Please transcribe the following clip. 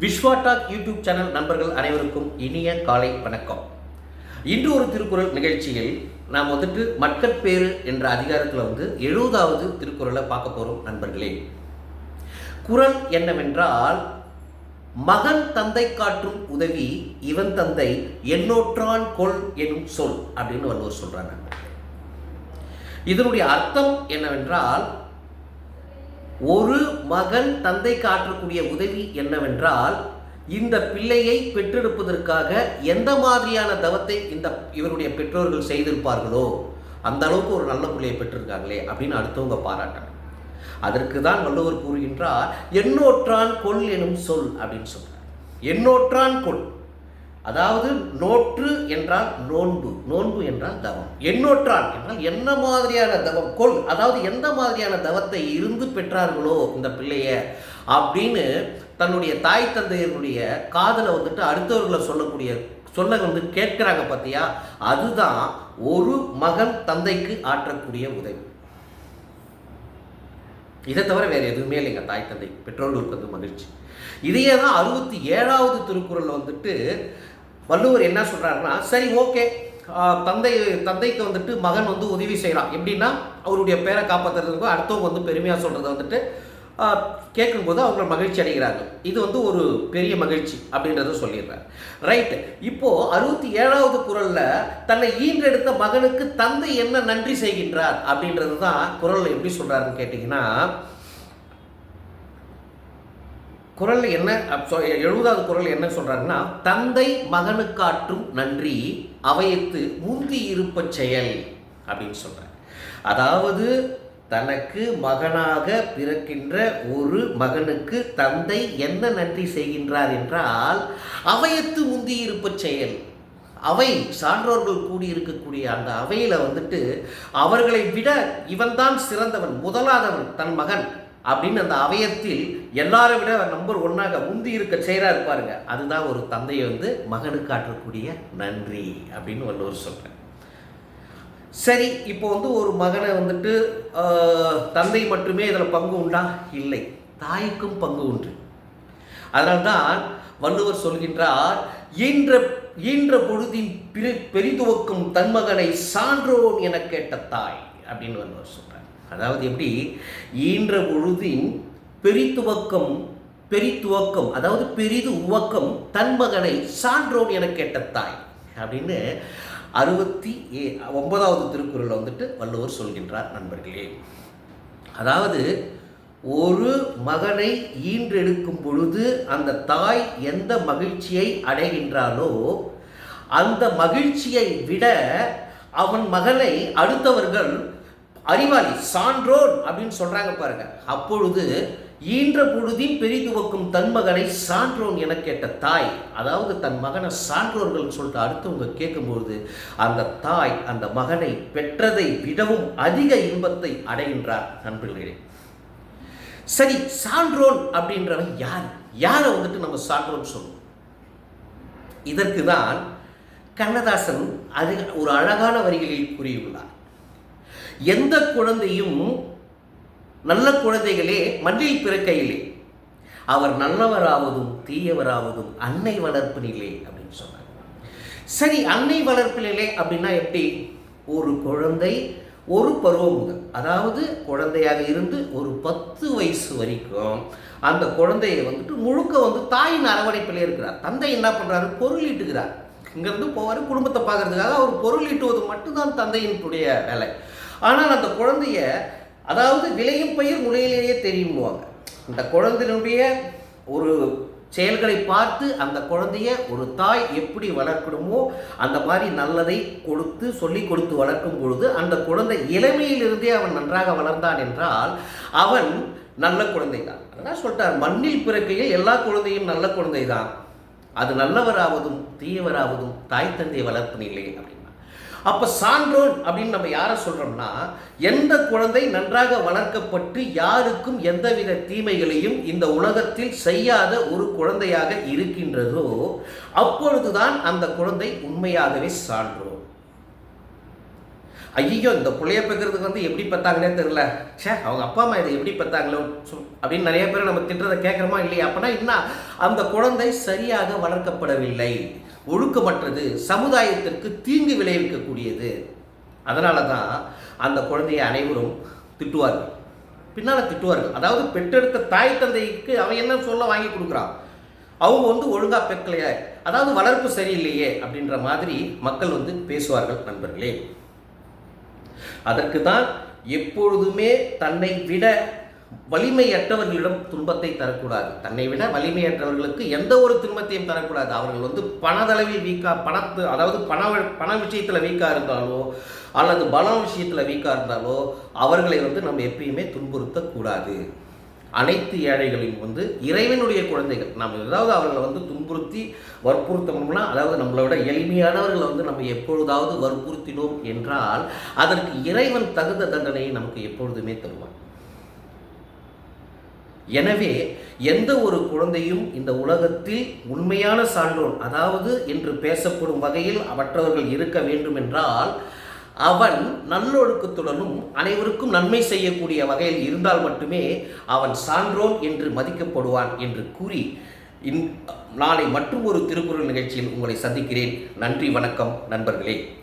Vishwa talk YouTube channel நண்பர்கள் அனைவருக்கும் இனிய காலை வணக்கம். இன்று ஒரு திருக்குறள் நிகழ்ச்சியில் நாம் வந்துட்டு மக்கட்பேறு என்ற அதிகாரத்தில் வந்து எழுபதாவது திருக்குறளை பார்க்க போகிறோம் நண்பர்களே. குறள் என்னவென்றால் மகன் தந்தை காற்றும் உதவி இவன் தந்தை எண்ணோற்றான் கொள் எனும் சொல் அப்படின்னு வள்ளுவர் சொல்கிறாங்க இதனுடைய அர்த்தம் என்னவென்றால் ஒரு மகன் தந்தை காட்டக்கூடிய உதவி என்னவென்றால் இந்த பிள்ளையை பெற்றெடுப்பதற்காக எந்த மாதிரியான தவத்தை இந்த இவருடைய பெற்றோர்கள் செய்திருப்பார்களோ அந்த அளவுக்கு ஒரு நல்ல பிள்ளையை பெற்றிருக்காங்களே அப்படின்னு அடுத்தவங்க பாராட்டணும். அதற்கு தான் வள்ளுவர் கூறுகின்றார் எண்ணோற்றான் கொள் எனும் சொல் அப்படின்னு சொல்றார். எண்ணோற்றான் கொள் அதாவது நோற்று என்றால் நோன்பு நோன்பு என்றால் தவம். எண்ணோற்றான் என்றால் என்ன மாதிரியான தவம்? கொள் அதாவது எந்த மாதிரியான தவத்தை இருந்து பெற்றார்களோ இந்த பிள்ளைய அப்படின்னு தன்னுடைய தாய் தந்தையினுடைய காதலை வந்துட்டு அடுத்தவர்களை சொல்லக்கூடிய சொல்ல வந்து கேட்கிறாங்க பார்த்தியா அதுதான் ஒரு மகன் தந்தைக்கு ஆற்றக்கூடிய உதவி. இதை தவிர வேறு எதுவுமே இல்லைங்க தாய் தந்தை. பெற்றோர்களுக்கு வந்து மகிழ்ச்சி. இதையே தான் அறுபத்தி ஏழாவது திருக்குறளில் வந்துட்டு வள்ளுவர் என்ன சொல்கிறாருன்னா சரி ஓகே. தந்தை தந்தைக்கு வந்துட்டு மகன் வந்து உதவி செய்கிறான் எப்படின்னா அவருடைய பேரை காப்பாற்றுறதுக்கும் அடுத்தவங்க வந்து பெருமையாக சொல்கிறத வந்துட்டு கேட்கும்போது அவங்க மகிழ்ச்சி அடைகிறாங்க. இது வந்து ஒரு பெரிய மகிழ்ச்சி அப்படின்றத சொல்லிடுறார். ரைட் இப்போ அறுபத்தி ஏழாவது குரலில் தன்னை ஈன்றெடுத்த மகனுக்கு தந்தை என்ன நன்றி செய்கின்றார் அப்படின்றது தான் குரலில் எப்படி சொல்கிறாருன்னு கேட்டிங்கன்னா குரல் என்ன? அப் சொ- எழுபதாவது குரல் என்ன சொல்றாருன்னா தந்தை மகனுக்காற்றும் நன்றி அவையத்து முந்தி இருப்ப செயல் அப்படின்னு சொல்றார். அதாவது தனக்கு மகனாக பிறக்கின்ற ஒரு மகனுக்கு தந்தை என்ன நன்றி செய்கின்றார் என்றால் அவையத்து முந்தி இருப்ப செயல் அவை சான்றோர்கள் கூடியிருக்கக்கூடிய அந்த அவையில் வந்துட்டு அவர்களை விட இவன்தான் சிறந்தவன் முதலாதவன் தன் மகன். அப்படின்னு அந்த அவயத்தில் எல்லாரை விட நம்பர் ஒன்னாக முந்தி இருக்க செயலாக இருப்பாருங்க அதுதான் ஒரு தந்தையை வந்து மகனுக்கு ஆற்றக்கூடிய நன்றி அப்படின்னு வள்ளுவர் சொல்கிறேன் சரி இப்போ வந்து ஒரு மகனை வந்துட்டு தந்தை மட்டுமே இதில் பங்கு உண்டா? இல்லை. தாய்க்கும் பங்கு உண்டு. அதனால்தான் வள்ளுவர் சொல்கின்றார் ஈன்ற ஈன்ற பொழுதின் பிரி பெரிதுவக்கும் தன்மகனை சான்றோன் என கேட்ட தாய் அப்படின்னு வள்ளுவர் சொல்கிறார் அதாவது எப்படி? ஈன்ற பொழுதின் பெரித்துவக்கம் பெரித்துவக்கம் அதாவது பெரிது உவக்கம் தன் மகனை சான்றோன் என கேட்ட தாய் அப்படின்னு அறுபத்தி ஏ ஒன்பதாவது திருக்குறளில் வந்துட்டு வள்ளுவர் சொல்கின்றார் நண்பர்களே. அதாவது ஒரு மகனை ஈன்றெடுக்கும் பொழுது அந்த தாய் எந்த மகிழ்ச்சியை அடைகின்றாளோ அந்த மகிழ்ச்சியை விட அவன் மகனை அடுத்தவர்கள் அறிவாளி சான்றோன் அப்படின்னு சொல்றாங்க பாருங்க. அப்பொழுது ஈன்ற பொழுதில் பெரிதுவக்கும் தன் மகனை சான்றோன் என கேட்ட தாய் அதாவது தன் மகனை சான்றோர்கள் சொல்லிட்டு அடுத்தவங்க கேட்கும்பொழுது அந்த தாய் அந்த மகனை பெற்றதை விடவும் அதிக இன்பத்தை அடைகின்றார் நண்பர்களே. சரி சான்றோன் அப்படின்றவன் யார்? யாரை வந்துட்டு நம்ம சான்றோன் சொல்லுவோம்? இதற்கு தான் கண்ணதாசன் அது ஒரு அழகான வரிகளில் கூறியுள்ளார். எந்த குழந்தையும் நல்ல குழந்தைகளே மண்ணில் பிறக்கையிலே. அவர் நல்லவராவதும் தீயவராவதும் அன்னை வளர்ப்பினிலே அப்படின்னு சொன்னார் சரி அன்னை வளர்ப்பினிலே அப்படின்னா எப்படி? ஒரு குழந்தை ஒரு பருவம் முதல் அதாவது குழந்தையாக இருந்து ஒரு பத்து வயசு வரைக்கும் அந்த குழந்தையை வந்துட்டு முழுக்க வந்து தாயின் அரவணைப்பிலே இருக்கிறார். தந்தை என்ன பண்ணுறாரு பொருள் ஈட்டுகிறார் இங்கேருந்து போவார் குடும்பத்தை பார்க்கறதுக்காக. அவர் பொருள் ஈட்டுவது மட்டும்தான் தந்தையினுடைய வேலை. ஆனால் அந்த குழந்தைய அதாவது விளையும் பயிர் முளையிலேயே தெரியும்வாங்க அந்த குழந்தையினுடைய ஒரு செயல்களை பார்த்து அந்த குழந்தைய ஒரு தாய் எப்படி வளர்க்கணுமோ அந்த மாதிரி நல்லதை கொடுத்து சொல்லி கொடுத்து வளர்க்கும் பொழுது அந்த குழந்தை இளமையிலிருந்தே அவன் நன்றாக வளர்ந்தான் என்றால் அவன் நல்ல குழந்தை தான் அதான் சொல்லிட்டார் மண்ணில் பிறக்கையில் எல்லா குழந்தையும் நல்ல குழந்தை தான் அது நல்லவராவதும் தீயவராவதும் தாய் தந்தை வளர்ப்பு நிலை அப்படின்னு. அப்போ சான்றோன் அப்படின்னு நம்ம யாரை சொல்கிறோம்னா எந்த குழந்தை நன்றாக வளர்க்கப்பட்டு யாருக்கும் எந்தவித தீமைகளையும் இந்த உலகத்தில் செய்யாத ஒரு குழந்தையாக இருக்கின்றதோ அப்பொழுதுதான் அந்த குழந்தை உண்மையாகவே சான்றோம் ஐயோ இந்த பிள்ளைய பெக்கிறதுக்கு வந்து எப்படி பெற்றாங்கன்னே தெரில ச்சே அவங்க அப்பா அம்மா இதை எப்படி பெற்றாங்களோ சொ- அப்படின்னு நிறைய பேர் நம்ம திட்டுறதை கேட்குறோமா இல்லையா? அப்படின்னா என்ன? அந்த குழந்தை சரியாக வளர்க்கப்படவில்லை. ஒழுக்கமற்றது சமுதாயத்திற்கு தீங்கு விளைவிக்கக்கூடியது. அதனால தான் அந்த குழந்தையை அனைவரும் திட்டுவார்கள். பின்னால் திட்டுவார்கள். அதாவது பெற்றெடுத்த தாய் தந்தைக்கு அவன் என்ன சொல்ல வாங்கி கொடுக்குறான்? அவங்க வந்து ஒழுங்காக பெக்கலையே. அதாவது வளர்ப்பு சரியில்லையே அப்படின்ற மாதிரி மக்கள் வந்து பேசுவார்கள் நண்பர்களே. அதற்கு தான் எப்பொழுதுமே தன்னை விட வலிமையற்றவர்களிடம் துன்பத்தை தரக்கூடாது. தன்னை விட வலிமையற்றவர்களுக்கு எந்த ஒரு துன்பத்தையும் தரக்கூடாது. அவர்கள் வந்து பணதளவில் வீக்கா பணத்து அதாவது பண பண விஷயத்தில் வீக்காக இருந்தாலோ அல்லது பலம் விஷயத்தில் வீக்காக இருந்தாலோ அவர்களை வந்து நம்ம எப்பயுமே துன்புறுத்தக்கூடாது. அனைத்து ஏழைகளையும் வந்து இறைவனுடைய குழந்தைகள். நாம் ஏதாவது அவர்களை வந்து துன்புறுத்தி வற்புறுத்தணும்னா அதாவது நம்மளை விட எளிமையானவர்களை வந்து நம்ம எப்பொழுதாவது வற்புறுத்தினோம் என்றால் அதற்கு இறைவன் தகுந்த தண்டனையை நமக்கு எப்பொழுதுமே தருவான். எனவே எந்த ஒரு குழந்தையும் இந்த உலகத்தில் உண்மையான சான்றோன் அதாவது என்று பேசப்படும் வகையில் மற்றவர்கள் இருக்க வேண்டும் என்றால் அவன் நல்லொழுக்கத்துடனும் அனைவருக்கும் நன்மை செய்யக்கூடிய வகையில் இருந்தால் மட்டுமே அவன் சான்றோன் என்று மதிக்கப்படுவான் என்று கூறி இன் நாளை மற்றும் ஒரு திருக்குறள் நிகழ்ச்சியில் உங்களை சந்திக்கிறேன். நன்றி வணக்கம் நண்பர்களே.